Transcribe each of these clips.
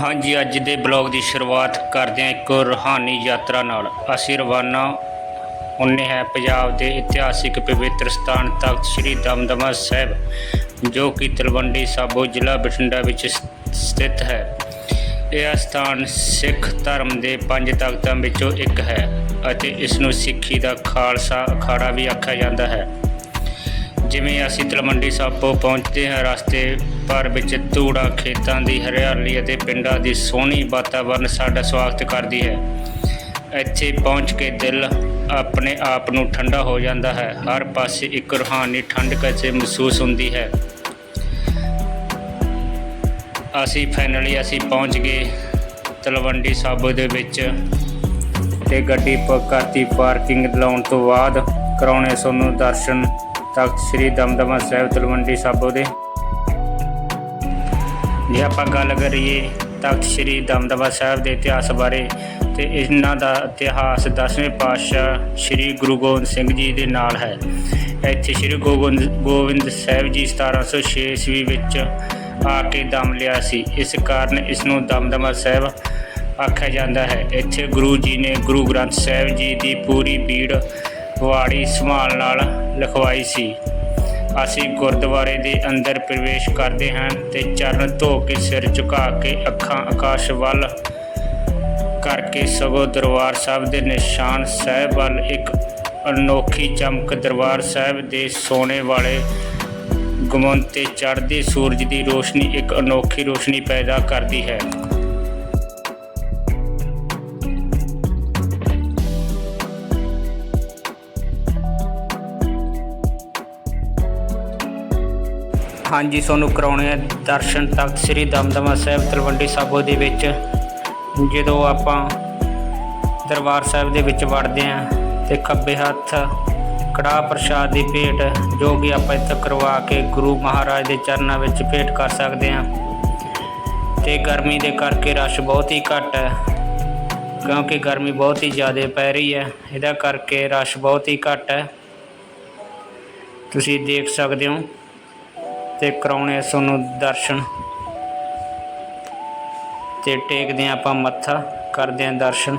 ਹਾਂਜੀ, ਅੱਜ ਦੇ ਬਲੌਗ ਦੀ ਸ਼ੁਰੂਆਤ ਕਰਦੇ ਹਾਂ ਇੱਕ ਰੂਹਾਨੀ ਯਾਤਰਾ ਨਾਲ। ਅਸੀਂ ਰਵਾਨਾ ਹੁੰਨੇ ਹੈ ਪੰਜਾਬ ਦੇ ਇਤਿਹਾਸਿਕ ਪਵਿੱਤਰ ਸਥਾਨ ਤਖਤ ਸ੍ਰੀ ਦਮਦਮਾ ਸਾਹਿਬ, ਜੋ ਕਿ ਤਲਵੰਡੀ ਸਾਬੋ ਜ਼ਿਲ੍ਹਾ ਬਠਿੰਡਾ ਵਿੱਚ ਸ- ਸਥਿਤ ਹੈ। ਇਹ ਸਥਾਨ ਸਿੱਖ ਧਰਮ ਦੇ ਪੰਜ ਤਖਤਾਂ ਵਿੱਚੋਂ ਇੱਕ ਹੈ ਅਤੇ ਇਸ ਨੂੰ ਸਿੱਖੀ ਦਾ ਖਾਲਸਾ ਅਖਾੜਾ ਵੀ ਆਖਿਆ ਜਾਂਦਾ ਹੈ। ਜਿਵੇਂ ਅਸੀਂ ਤਲਵੰਡੀ ਸਾਬੋ ਪਹੁੰਚਦੇ ਹਾਂ, ਰਸਤੇ ਭਰ ਵਿੱਚ ਧੂੜਾ ਖੇਤਾਂ ਦੀ ਹਰਿਆਲੀ ਅਤੇ ਪਿੰਡਾਂ ਦੀ ਸੋਹਣੀ ਵਾਤਾਵਰਨ ਸਾਡਾ ਸਵਾਗਤ ਕਰਦੀ ਹੈ। ਇੱਥੇ ਪਹੁੰਚ ਕੇ ਦਿਲ ਆਪਣੇ ਆਪ ਨੂੰ ਠੰਡਾ ਹੋ ਜਾਂਦਾ ਹੈ। ਹਰ ਪਾਸੇ ਇੱਕ ਰੂਹਾਨੀ ਠੰਡਕ ਅਤੇ ਮਹਿਸੂਸ ਹੁੰਦੀ ਹੈ। ਅਸੀਂ ਫਾਈਨਲੀ ਅਸੀਂ ਪਹੁੰਚ ਗਏ ਤਲਵੰਡੀ ਸਾਬੋ ਦੇ ਵਿੱਚ ਤੇ ਗੱਡੀ ਪ- ਕਰਤੀ ਪਾਰਕਿੰਗ ਲਾਉਣ ਤੋਂ ਬਾਅਦ ਕਰਾਉਣੇ ਸਾਨੂੰ ਦਰਸ਼ਨ ਤਖਤ ਸ੍ਰੀ ਦਮਦਮਾ ਸਾਹਿਬ ਤਲਵੰਡੀ ਸਾਬੋ ਦੇ। ਜੇ ਆਪਾਂ ਗੱਲ ਕਰੀਏ ਤਖਤ ਸ੍ਰੀ ਦਮਦਮਾ ਸਾਹਿਬ ਦੇ ਇਤਿਹਾਸ ਬਾਰੇ, ਤੇ ਇਹਨਾਂ ਦਾ ਇਤਿਹਾਸ 10ਵੇਂ ਪਾਤਸ਼ਾਹ ਸ੍ਰੀ ਗੁਰੂ ਗੋਬਿੰਦ ਸਿੰਘ ਜੀ ਦੇ ਨਾਲ ਹੈ। ਇੱਥੇ ਸ੍ਰੀ ਗੋਬਿੰਦ ਗੋਬਿੰਦ ਸਾਹਿਬ ਜੀ 1706 ਈਸਵੀ ਵਿੱਚ ਆ ਕੇ ਦਮ ਲਿਆ ਸੀ। ਇਸ ਕਾਰਨ ਇਸ ਨੂੰ ਦਮਦਮਾ ਸਾਹਿਬ ਆਖਿਆ ਜਾਂਦਾ ਹੈ। ਇੱਥੇ ਗੁਰੂ ਜੀ ਨੇ ਗੁਰੂ ਗ੍ਰੰਥ ਸਾਹਿਬ ਜੀ ਦੀ ਪੂਰੀ ਪੀੜ ਵਾੜੀ ਸੰਭਾਲ ਨਾਲ ਲਿਖਵਾਈ ਸੀ। ਅਸੀਂ ਗੁਰਦੁਆਰੇ ਦੇ ਅੰਦਰ ਪ੍ਰਵੇਸ਼ ਕਰਦੇ ਹਾਂ ਤੇ ਚਰਨ ਧੋ ਕੇ ਸਿਰ ਝੁਕਾ ਕੇ ਅੱਖਾਂ ਆਕਾਸ਼ ਵੱਲ ਕਰਕੇ ਸਗੋਂ ਦਰਬਾਰ ਸਾਹਿਬ ਦੇ ਨਿਸ਼ਾਨ ਸਾਹਿਬ ਵੱਲ ਇੱਕ ਅਨੋਖੀ ਚਮਕ ਦਰਬਾਰ ਸਾਹਿਬ ਦੇ ਸੋਨੇ ਵਾਲੇ ਗੁਮਨ ਤੇ ਚੜ੍ਹਦੇ ਸੂਰਜ ਦੀ ਰੋਸ਼ਨੀ ਇੱਕ ਅਨੋਖੀ ਰੋਸ਼ਨੀ ਪੈਦਾ ਕਰਦੀ ਹੈ। ਹਾਂਜੀ, ਤੁਹਾਨੂੰ ਕਰਾਉਣੇ ਆ ਦਰਸ਼ਨ ਤਖਤ ਸ੍ਰੀ ਦਮਦਮਾ ਸਾਹਿਬ ਤਲਵੰਡੀ ਸਾਬੋ ਦੇ ਵਿੱਚ। ਜਦੋਂ ਆਪਾਂ ਦਰਬਾਰ ਸਾਹਿਬ ਦੇ ਵਿੱਚ ਵੜਦੇ ਆਂ ਤੇ ਖੱਬੇ ਹੱਥ ਕੜਾਹ ਪ੍ਰਸ਼ਾਦ ਦੀ ਭੇਟ, ਜੋ ਕਿ ਆਪਾਂ ਇੱਥੇ ਕਰਵਾ ਕੇ ਗੁਰੂ ਮਹਾਰਾਜ ਦੇ ਚਰਨਾਂ ਵਿੱਚ ਭੇਟ ਕਰ ਸਕਦੇ ਹਾਂ। ਤੇ ਗਰਮੀ ਦੇ ਕਰਕੇ ਰਸ਼ ਬਹੁਤ ਹੀ ਘੱਟ ਹੈ, ਕਿਉਂਕਿ ਗਰਮੀ ਬਹੁਤ ਹੀ ਜ਼ਿਆਦਾ ਪੈ ਰਹੀ ਹੈ। ਇਹਦਾ ਕਰਕੇ ਰਸ਼ ਬਹੁਤ ਹੀ ਘੱਟ ਹੈ। ਤੁਸੀਂ ਦੇਖ ਸਕਦੇ ਹੋ। ਤੇ ਕਰਾਉਣੇ ਤੁਹਾਨੂੰ ਦਰਸ਼ਨ। ਤੇ ਟੇਕਦੇ ਹਾਂ ਆਪਾਂ ਮੱਥਾ ਕਰਦੇ ਹਾਂ ਦਰਸ਼ਨ।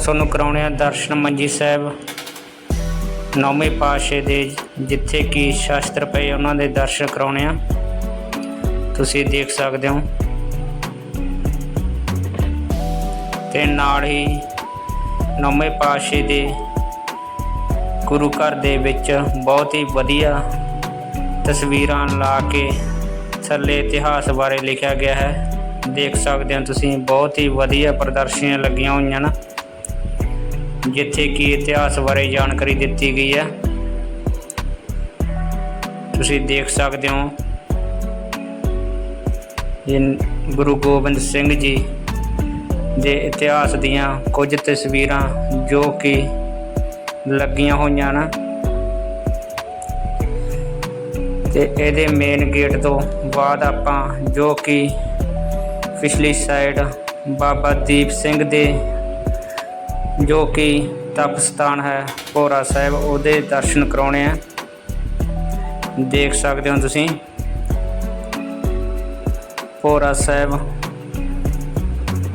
ਤੁਹਾਨੂੰ ਕਰਾਉਣੇ ਆ ਦਰਸ਼ਨ ਮੰਜੀ ਸਾਹਿਬ। ਨੌਵੇਂ ਪਾਤਸ਼ਾਹ ਦੇ ਜਿੱਥੇ ਕਿ ਸ਼ਾਸਤਰ ਪਏ ਉਹਨਾਂ ਦੇ ਦਰਸ਼ਨ ਕਰਾਉਣੇ ਆ। ਤੁਸੀਂ ਦੇਖ ਸਕਦੇ ਹੋ। ਤੇ ਨਾਲ ਹੀ ਨੌਵੇਂ ਪਾਤਸ਼ਾਹ ਦੇ ਗੁਰੂ ਘਰ ਦੇ ਵਿੱਚ ਬਹੁਤ ਹੀ ਵਧੀਆ ਤਸਵੀਰਾਂ ਲਾ ਕੇ ਥੱਲੇ ਇਤਿਹਾਸ ਬਾਰੇ ਲਿਖਿਆ ਗਿਆ ਹੈ। ਦੇਖ ਸਕਦੇ ਹੋ ਤੁਸੀਂ, ਬਹੁਤ ਹੀ ਵਧੀਆ ਪ੍ਰਦਰਸ਼ਨੀਆਂ ਲੱਗੀਆਂ ਹੋਈਆਂ ਨੇ। ਜਿੱਥੇ ਕਿ ਇਤਿਹਾਸ ਬਾਰੇ ਜਾਣਕਾਰੀ ਦਿੱਤੀ ਗਈ ਹੈ। ਤੁਸੀਂ ਦੇਖ ਸਕਦੇ ਹੋ ਇਹ ਗੁਰੂ ਗੋਬਿੰਦ ਸਿੰਘ ਜੀ ਦੇ ਇਤਿਹਾਸ ਦੀਆਂ ਕੁਝ ਤਸਵੀਰਾਂ ਜੋ ਕਿ ਲੱਗੀਆਂ ਹੋਈਆਂ ਨਾ ਤੇ ਇਹਦੇ ਮੇਨ ਗੇਟ ਤੋਂ ਬਾਅਦ ਆਪਾਂ ਜੋ ਕਿ ਪਿਛਲੀ ਸਾਈਡ ਬਾਬਾ ਦੀਪ ਸਿੰਘ ਦੇ ਜੋ ਕਿ ਤਪ ਸਥਾਨ ਹੈ, ਭੋਰਾ ਸਾਹਿਬ, ਉਹਦੇ ਦਰਸ਼ਨ ਕਰਾਉਣੇ ਆ। ਦੇਖ ਸਕਦੇ ਹੋ ਤੁਸੀਂ। ਭੋਰਾ ਸਾਹਿਬ,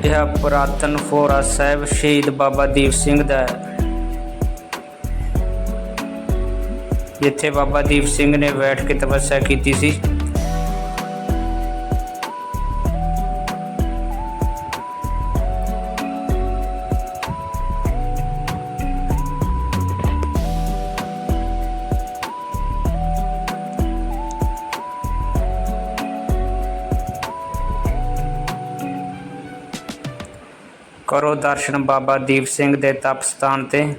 ਇਹ ਪੁਰਾਤਨ ਭੋਰਾ ਸਾਹਿਬ ਸ਼ਹੀਦ ਬਾਬਾ ਦੀਪ ਸਿੰਘ ਦਾ ਹੈ। ਜਿੱਥੇ ਬਾਬਾ ਦੀਪ ਸਿੰਘ ਨੇ ਬੈਠ ਕੇ ਤਪੱਸਿਆ ਕੀਤੀ ਸੀ। ਕਰੋ ਦਰਸ਼ਨ ਬਾਬਾ ਦੀਪ ਸਿੰਘ ਦੇ ਤਪ ਸਥਾਨ ਤੇ।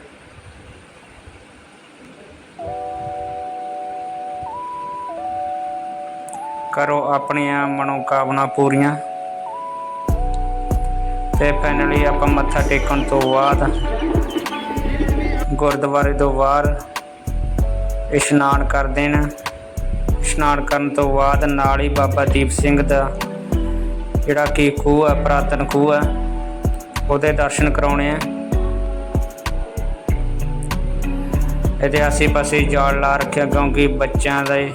ਕਰੋ ਆਪਣੀਆਂ ਮਨੋਕਾਮਨਾ ਪੂਰੀਆਂ। ਤੇ ਫਾਈਨਲੀ ਆਪਾਂ ਮੱਥਾ ਟੇਕਣ ਤੋਂ ਬਾਅਦ ਗੁਰਦੁਆਰੇ ਤੋਂ ਬਾਹਰ ਇਸ਼ਨਾਨ ਕਰਦੇ ਨੇ ਇਸ਼ਨਾਨ ਕਰਨ ਤੋਂ ਬਾਅਦ ਨਾਲ ਹੀ ਬਾਬਾ ਦੀਪ ਸਿੰਘ ਦਾ ਜਿਹੜਾ ਕਿ ਖੂਹ ਹੈ, ਪ੍ਰਾਤਨ ਖੂਹ ਹੈ ਉਹਦੇ ਦਰਸ਼ਨ ਕਰਾਉਣੇ ਆ। ਇਹਦੇ ਆਸੇ ਪਾਸੇ ਜਾਲ ਲਾ ਰੱਖਿਆ ਕਿਉਂਕਿ ਬੱਚਿਆਂ ਦੇ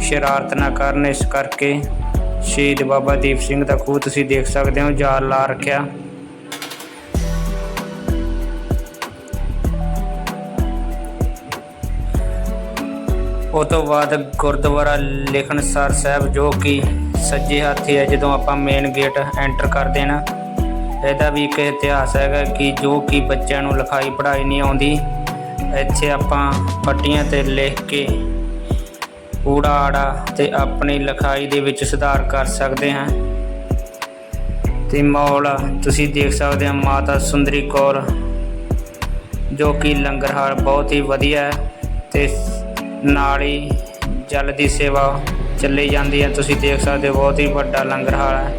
ਸ਼ਰਾਰਤ ਨਾ ਕਰਨ, ਇਸ ਕਰਕੇ ਸ਼ਹੀਦ ਬਾਬਾ ਦੀਪ ਸਿੰਘ ਦਾ ਖੂਹ ਤੁਸੀਂ ਦੇਖ ਸਕਦੇ ਹੋ, ਜਾਲ ਲਾ ਰੱਖਿਆ। ਉਹ ਤੋਂ ਬਾਅਦ ਗੁਰਦੁਆਰਾ ਲਿਖਣਸਰ ਸਾਹਿਬ ਜੋ ਕਿ ਸੱਜੇ ਹੱਥੇ ਹੈ, ਜਦੋਂ ਆਪਾਂ ਮੇਨ ਗੇਟ ਐਂਟਰ ਕਰਦੇ ਨਾ ਇਹਦਾ ਵੀ ਇੱਕ ਇਤਿਹਾਸ ਹੈਗਾ ਕਿ ਜੋ ਕਿ ਬੱਚਿਆਂ ਨੂੰ ਲਿਖਾਈ ਪੜ੍ਹਾਈ ਨਹੀਂ ਆਉਂਦੀ। ਇੱਥੇ ਆਪਾਂ ਪੱਟੀਆਂ ਤੇ ਲਿਖ ਕੇ ਊੜਾ ਆੜਾ ਤੇ ਆਪਣੀ ਲਿਖਾਈ ਦੇ ਵਿੱਚ ਸੁਧਾਰ ਕਰ ਸਕਦੇ ਹਾਂ। ਤੇ ਮੌਲ ਤੁਸੀਂ ਦੇਖ ਸਕਦੇ ਹੋ ਮਾਤਾ ਸੁੰਦਰੀ ਕੌਰ, ਜੋ ਕਿ ਲੰਗਰ ਹਾਲ ਬਹੁਤ ਹੀ ਵਧੀਆ ਹੈ ਤੇ ਨਾਲ ਹੀ ਜਲ ਦੀ ਸੇਵਾ ਚੱਲੀ ਜਾਂਦੀ ਹੈ। ਤੁਸੀਂ ਦੇਖ ਸਕਦੇ ਹੋ, ਬਹੁਤ ਹੀ ਵੱਡਾ ਲੰਗਰ ਹਾਲ ਹੈ।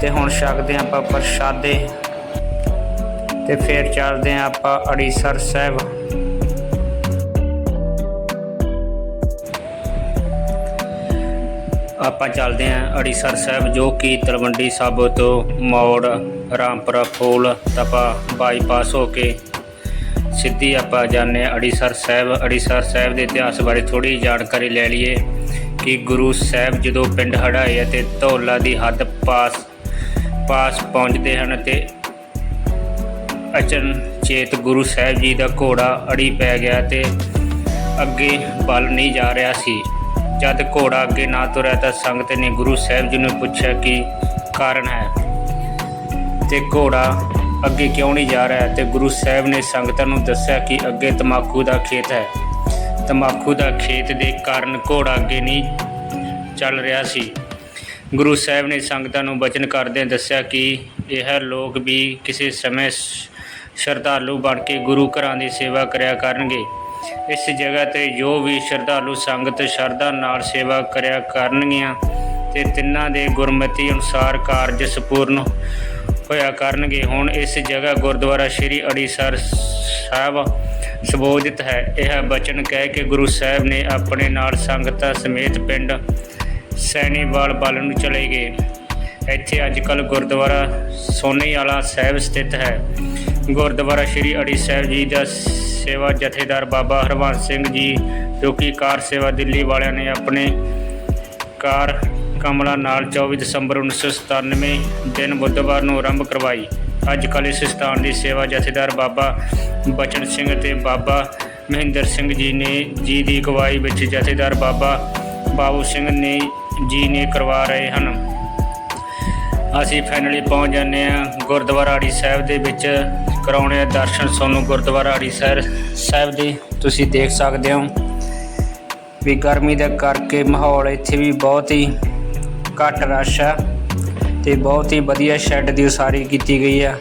ਤੇ ਹੁਣ ਛਕਦੇ ਹਾਂ ਆਪਾਂ ਪ੍ਰਸ਼ਾਦੇ ਤੇ ਫਿਰ ਚੱਲਦੇ ਹਾਂ ਆਪਾਂ ਅੜੀਸਰ ਸਾਹਿਬ। ਆਪਾਂ ਚੱਲਦੇ ਹਾਂ ਅੜੀਸਰ ਸਾਹਿਬ ਜੋ ਕਿ ਤਲਵੰਡੀ ਸਾਬੋ ਤੋਂ ਮੌੜ, ਰਾਮਪੁਰਾ ਫੂਲ ਤਪਾ ਬਾਈਪਾਸ ਹੋ ਕੇ ਸਿੱਧੀ ਆਪਾਂ ਜਾਂਦੇ ਹਾਂ ਅੜੀਸਰ ਸਾਹਿਬ। ਅੜੀਸਰ ਸਾਹਿਬ ਦੇ ਇਤਿਹਾਸ ਬਾਰੇ ਥੋੜੀ ਜਾਣਕਾਰੀ ਲੈ ਲਈਏ ਕਿ ਗੁਰੂ ਸਾਹਿਬ ਜਦੋਂ ਪਿੰਡ ਹੜਾਏ ਅਤੇ ਧੌਲਾ ਦੀ ਹੱਦ ਪਾਸ ਪਾਸ ਪਹੁੰਚਦੇ ਹਨ ਤੇ ਅਚਨ ਚੇਤ ਗੁਰੂ ਸਾਹਿਬ ਜੀ ਦਾ ਘੋੜਾ ਅੜੀ ਪੈ ਗਿਆ ਤੇ ਅੱਗੇ ਬਲ ਨਹੀਂ ਜਾ ਰਿਹਾ ਸੀ। ਜਦ ਘੋੜਾ ਅੱਗੇ ਨਾ ਤੁਰਿਆ ਤਾਂ ਸੰਗਤ ਨੇ ਗੁਰੂ ਸਾਹਿਬ ਜੀ ਨੂੰ ਪੁੱਛਿਆ ਕਿ ਕਾਰਨ ਹੈ? ਤੇ ਘੋੜਾ ਅੱਗੇ ਕਿਉਂ ਨਹੀਂ ਜਾ ਰਿਹਾ? ਤੇ ਗੁਰੂ ਸਾਹਿਬ ਨੇ ਸੰਗਤਾਂ ਨੂੰ ਦੱਸਿਆ ਕਿ ਅੱਗੇ ਤਮਾਕੂ ਦਾ ਖੇਤ ਹੈ। ਤਮਾਕੂ ਦਾ ਖੇਤ ਦੇ ਕਾਰਨ ਘੋੜਾ ਅੱਗੇ ਨਹੀਂ ਚੱਲ ਰਿਹਾ ਸੀ। ਗੁਰੂ ਸਾਹਿਬ ਨੇ ਸੰਗਤਾਂ ਨੂੰ ਬਚਨ ਕਰਦਿਆਂ ਦੱਸਿਆ ਕਿ ਇਹ ਲੋਕ ਵੀ ਕਿਸੇ ਸਮੇਂ ਸ਼ਰਧਾਲੂ ਬਣ ਕੇ ਗੁਰੂ ਘਰਾਂ ਦੀ ਸੇਵਾ ਕਰਿਆ ਕਰਨਗੇ। ਇਸ ਜਗ੍ਹਾ ਤੇ ਜੋ ਵੀ ਸ਼ਰਧਾਲੂ ਸੰਗਤ ਸ਼ਰਧਾ ਨਾਲ ਸੇਵਾ ਕਰਿਆ ਕਰਨਗੀਆਂ ਤੇ ਤਿੰਨਾਂ ਦੇ ਗੁਰਮਤੀ ਅਨੁਸਾਰ ਕਾਰਜ ਸੰਪੂਰਨ ਹੋਇਆ ਕਰਨਗੇ। ਹੁਣ ਇਸ ਜਗ੍ਹਾ ਗੁਰਦੁਆਰਾ ਸ਼੍ਰੀ ਅੜੀਸਰ ਸਾਹਿਬ ਸੁਬੋਧਿਤ ਹੈ। ਇਹ ਬਚਨ ਕਹਿ ਕੇ ਗੁਰੂ ਸਾਹਿਬ ਨੇ ਆਪਣੇ ਨਾਲ ਸੰਗਤਾਂ ਸਮੇਤ ਪਿੰਡ ਸੈਣੀਵਾਲ ਵੱਲ ਨੂੰ ਚਲੇ ਗਏ। ਇੱਥੇ ਅੱਜ ਕੱਲ ਗੁਰਦੁਆਰਾ ਸੋਨੇ ਵਾਲਾ ਸਾਹਿਬ ਸਥਿਤ ਹੈ। ਗੁਰਦੁਆਰਾ ਸ਼੍ਰੀ ਅੜੀ ਸਾਹਿਬ ਜੀ ਦਾ ਸੇਵਾ ਜਥੇਦਾਰ ਬਾਬਾ ਹਰਵੰਸ ਸਿੰਘ ਜੀ, ਜੋ ਕਿ ਕਾਰ ਸੇਵਾ ਦਿੱਲੀ ਵਾਲਿਆਂ ਨੇ ਆਪਣੇ ਕਾਰ ਕਮਲਾ ਨਾਲ 24 ਦਸੰਬਰ 1997 ਦਿਨ ਬੁੱਧਵਾਰ ਨੂੰ ਆਰੰਭ ਕਰਵਾਈ। ਅੱਜ ਕੱਲ੍ਹ ਇਸ ਸਥਾਨ ਦੀ ਸੇਵਾ ਜਥੇਦਾਰ ਬਾਬਾ ਬਚਨ ਸਿੰਘ ਤੇ ਬਾਬਾ ਮਹਿੰਦਰ ਸਿੰਘ ਜੀ ਨੇ ਜੀ ਦੀ ਅਗਵਾਈ ਵਿੱਚ ਜਥੇਦਾਰ ਬਾਬਾ ਬਾਬੂ ਸਿੰਘ ਨੇ ਜੀ ਨੇ ਕਰਵਾ ਰਹੇ ਹਨ। ਅਸੀਂ ਫਾਈਨਲੀ ਪਹੁੰਚ ਜਾਂਦੇ ਹਾਂ ਗੁਰਦੁਆਰਾ ਆੜੀ ਸਾਹਿਬ ਦੇ ਵਿੱਚ। ਕਰਾਉਣੇ ਆ ਦਰਸ਼ਨ ਸਾਨੂੰ ਗੁਰਦੁਆਰਾ ਆੜੀ ਸਾਹਿਬ ਸਾਹਿਬ ਦੇ। ਤੁਸੀਂ ਦੇਖ ਸਕਦੇ ਹੋ ਵੀ ਗਰਮੀ ਦੇ ਕਰਕੇ ਮਾਹੌਲ ਇੱਥੇ ਵੀ ਬਹੁਤ ਹੀ ਘੱਟ ਰਸ਼ ਆ ਤੇ ਬਹੁਤ ਹੀ ਵਧੀਆ ਸ਼ੈੱਡ ਦੀ ਉਸਾਰੀ ਕੀਤੀ ਗਈ ਆ।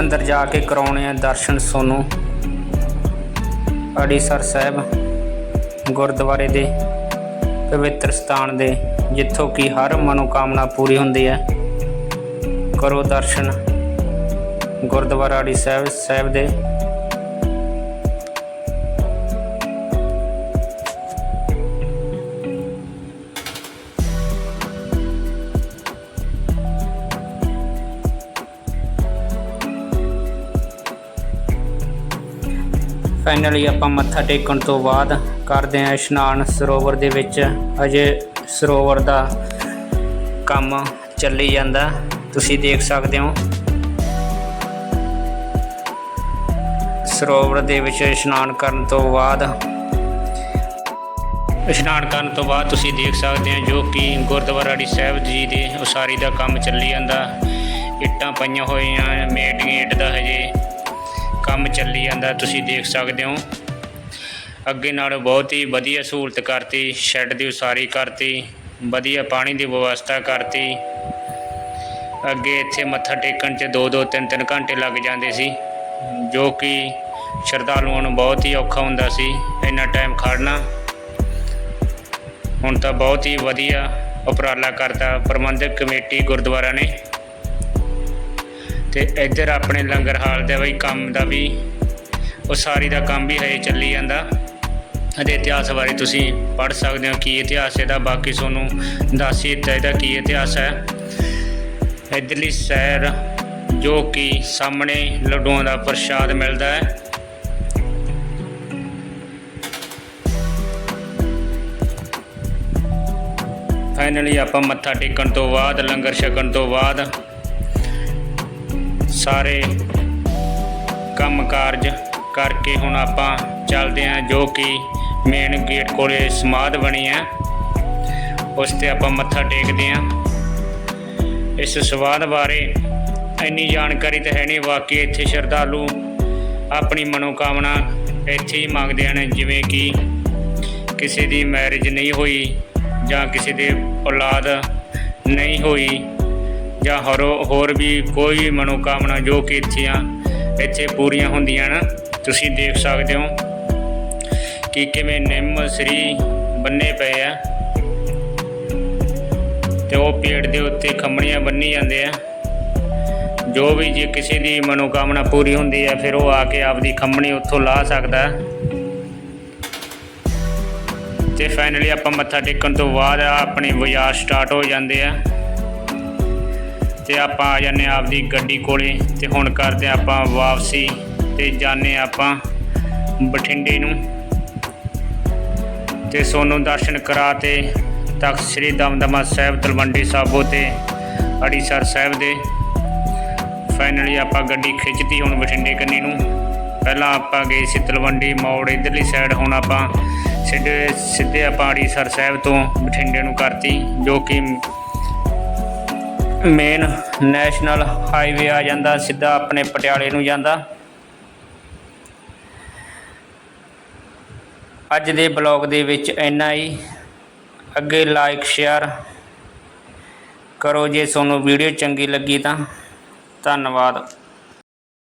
ਅੰਦਰ ਜਾ ਕੇ ਕਰਾਉਣੇ ਆ ਦਰਸ਼ਨ ਸੋਨੂੰ। ਅੜੀਸਰ ਸਾਹਿਬ। ਗੁਰਦੁਆਰੇ ਦੇ ਪਵਿੱਤਰ ਸਥਾਨ ਦੇ, ਜਿੱਥੋਂ ਕਿ ਹਰ ਮਨੋਕਾਮਨਾ ਪੂਰੀ ਹੁੰਦੀ ਹੈ। ਕਰੋ ਦਰਸ਼ਨ ਗੁਰਦੁਆਰਾ ਅੜੀ ਸਾਹਿਬ ਸਾਹਿਬ ਦੇ। ਫਾਈਨਲੀ ਆਪਾਂ ਮੱਥਾ ਟੇਕਣ ਤੋਂ ਬਾਅਦ ਕਰਦੇ ਹਾਂ ਇਸ਼ਨਾਨ ਸਰੋਵਰ ਦੇ ਵਿੱਚ। ਅਜੇ ਸਰੋਵਰ ਦਾ ਕੰਮ ਚੱਲੀ ਜਾਂਦਾ। ਤੁਸੀਂ ਦੇਖ ਸਕਦੇ ਹੋ। ਸਰੋਵਰ ਦੇ ਵਿੱਚ ਇਸ਼ਨਾਨ ਕਰਨ ਤੋਂ ਬਾਅਦ ਇਸ਼ਨਾਨ ਕਰਨ ਤੋਂ ਬਾਅਦ ਤੁਸੀਂ ਦੇਖ ਸਕਦੇ ਹੋ ਜੋ ਕਿ ਗੁਰਦੁਆਰਾ ਅੜੀ ਸਾਹਿਬ ਜੀ ਦੇ ਉਸਾਰੀ ਦਾ ਕੰਮ ਚੱਲੀ ਜਾਂਦਾ। ਇੱਟਾਂ ਪਈਆਂ ਹੋਈਆਂ ਮੇਟ ਗੇਟ ਦਾ ਹਜੇ ਕੰਮ ਚੱਲੀ ਜਾਂਦਾ। ਤੁਸੀਂ ਦੇਖ ਸਕਦੇ ਹੋ। ਅੱਗੇ ਨਾਲੋਂ ਬਹੁਤ ਹੀ ਵਧੀਆ ਸਹੂਲਤ ਕਰਤੀ, ਸ਼ੈੱਡ ਦੀ ਉਸਾਰੀ ਕਰਤੀ, ਵਧੀਆ ਪਾਣੀ ਦੀ ਵਿਵਸਥਾ ਕਰਤੀ। ਅੱਗੇ ਇੱਥੇ ਮੱਥਾ ਟੇਕਣ 'ਚ 2-2 3-3 ਘੰਟੇ ਲੱਗ ਜਾਂਦੇ ਸੀ, ਜੋ ਕਿ ਸ਼ਰਧਾਲੂਆਂ ਨੂੰ ਬਹੁਤ ਹੀ ਔਖਾ ਹੁੰਦਾ ਸੀ ਇੰਨਾ ਟਾਈਮ ਖੜਨਾ ਹੁਣ ਤਾਂ ਬਹੁਤ ਹੀ ਵਧੀਆ ਉਪਰਾਲਾ ਕਰਤਾ ਪ੍ਰਬੰਧਕ ਕਮੇਟੀ ਗੁਰਦੁਆਰਾ ਨੇ। ਤੇ ਇੱਧਰ ਆਪਣੇ ਲੰਗਰ ਹਾਲ ਦਾ ਵੀ ਕੰਮ ਦਾ ਵੀ, ਉਸਾਰੀ ਦਾ ਕੰਮ ਵੀ ਹਜੇ ਚੱਲੀ ਜਾਂਦਾ। ਇਹਦੇ ਇਤਿਹਾਸ ਬਾਰੇ ਤੁਸੀਂ ਪੜ੍ਹ ਸਕਦੇ ਹੋ ਕੀ ਇਤਿਹਾਸ ਇਹਦਾ, ਬਾਕੀ ਤੁਹਾਨੂੰ ਦੱਸ ਹੀ ਦਿੱਤਾ ਇਹਦਾ ਕੀ ਇਤਿਹਾਸ ਹੈ। ਇੱਧਰਲੀ ਸੈਰ ਜੋ ਕਿ ਸਾਹਮਣੇ ਲੱਡੂਆਂ ਦਾ ਪ੍ਰਸ਼ਾਦ ਮਿਲਦਾ ਹੈ। ਫਾਈਨਲੀ ਆਪਾਂ ਮੱਥਾ ਟੇਕਣ ਤੋਂ ਬਾਅਦ, ਲੰਗਰ ਛਕਣ ਤੋਂ ਬਾਅਦ ਸਾਰੇ ਕੰਮ ਕਾਰਜ ਕਰਕੇ ਹੁਣ ਆਪਾਂ ਚੱਲਦੇ ਹਾਂ ਜੋ ਕਿ ਮੇਨ ਗੇਟ ਕੋਲੇ ਸਮਾਧ ਬਣੀ ਹੈ। ਉਸ ਤੇ ਆਪਾਂ ਮੱਥਾ ਟੇਕਦੇ ਹਾਂ। ਇਸ ਸਮਾਧ ਬਾਰੇ ਇੰਨੀ ਜਾਣਕਾਰੀ ਤਾਂ ਹੈ ਨਹੀਂ। ਵਾਕਈ ਇੱਥੇ ਸ਼ਰਧਾਲੂ ਆਪਣੀ ਮਨੋਕਾਮਨਾ ਇੱਥੇ ਹੀ ਮੰਗਦੇ ਹਨ, ਜਿਵੇਂ ਕਿ ਕਿਸੇ ਦੀ ਮੈਰਿਜ ਨਹੀਂ ਹੋਈ ਜਾਂ ਕਿਸੇ ਦੇ ਔਲਾਦ ਨਹੀਂ ਹੋਈ ਜਾਂ ਹੋਰ ਹੋਰ ਵੀ ਕੋਈ ਮਨੋਕਾਮਨਾ ਜੋ ਕਿ ਇੱਥੇ ਆ, ਇੱਥੇ ਪੂਰੀਆਂ ਹੁੰਦੀਆਂ ਹਨ। ਤੁਸੀਂ ਦੇਖ ਸਕਦੇ ਹੋ। ਕਿ ਕਿਵੇਂ ਨਿੰਮ, ਸ੍ਰੀ ਬੰਨੇ ਪਏ ਆ। ਤੇ ਉਹ ਪੇੜ ਦੇ ਉੱਤੇ ਖੰਮਣੀਆਂ ਬੰਨੀ ਜਾਂਦੇ ਆ। ਜੋ ਵੀ ਜੇ ਕਿਸੇ ਦੀ ਮਨੋਕਾਮਨਾ ਪੂਰੀ ਹੁੰਦੀ ਹੈ ਫਿਰ ਉਹ ਆ ਕੇ ਆਪਦੀ ਖੰਮਣੀ ਉੱਥੋਂ ਲਾ ਸਕਦਾ। ਤੇ ਫਾਈਨਲੀ ਆਪਾਂ ਮੱਥਾ ਟੇਕਣ ਤੋਂ ਬਾਅਦ ਆਪਣੀ ਵਿਆਹ ਸਟਾਰਟ ਹੋ ਜਾਂਦੇ ਆ। ਤੇ ਆਪਾਂ ਆ ਜਾਂਦੇ ਹਾਂ ਆਪਦੀ ਗੱਡੀ ਕੋਲੇ, ਤੇ ਹੁਣ ਕਰਦੇ ਆਪਾਂ ਵਾਪਸੀ, ਤੇ ਜਾਂਦੇ ਹਾਂ ਆਪਾਂ ਬਠਿੰਡੇ ਨੂੰ। ਤੇ ਸੋਨੂੰ ਦਰਸ਼ਨ ਕਰਾ ਤੇ ਤਖਤ ਸ੍ਰੀ ਦਮਦਮਾ ਸਾਹਿਬ ਤਲਵੰਡੀ ਸਾਬੋ ਤੇ ਅੜੀਸਰ ਸਾਹਿਬ ਦੇ। ਫਾਈਨਲੀ ਆਪਾਂ ਗੱਡੀ ਖਿੱਚਤੀ ਹੁਣ ਬਠਿੰਡੇ ਕੰਨੀ ਨੂੰ। ਪਹਿਲਾਂ ਆਪਾਂ ਗਏ ਸੀ ਤਲਵੰਡੀ ਮੌੜ, ਇਧਰਲੀ ਸਾਈਡ ਹੁਣ ਆਪਾਂ ਸਿੱਧੇ ਸਿੱਧੇ ਆਪਾਂ ਅੜੀਸਰ ਸਾਹਿਬ ਤੋਂ ਬਠਿੰਡੇ ਨੂੰ ਕਰਤੀ, ਜੋ ਕਿ ਮੇਨ ਨੈਸ਼ਨਲ ਹਾਈਵੇ ਆ ਜਾਂਦਾ, ਸਿੱਧਾ ਆਪਣੇ ਪਟਿਆਲੇ ਨੂੰ ਜਾਂਦਾ। ਅੱਜ ਦੇ ਬਲੌਗ ਦੇ ਵਿੱਚ ਇੰਨਾ ਹੀ। ਅੱਗੇ ਲਾਈਕ ਸ਼ੇਅਰ ਕਰੋ ਜੇ ਤੁਹਾਨੂੰ ਵੀਡੀਓ ਚੰਗੀ ਲੱਗੀ ਤਾਂ। ਧੰਨਵਾਦ।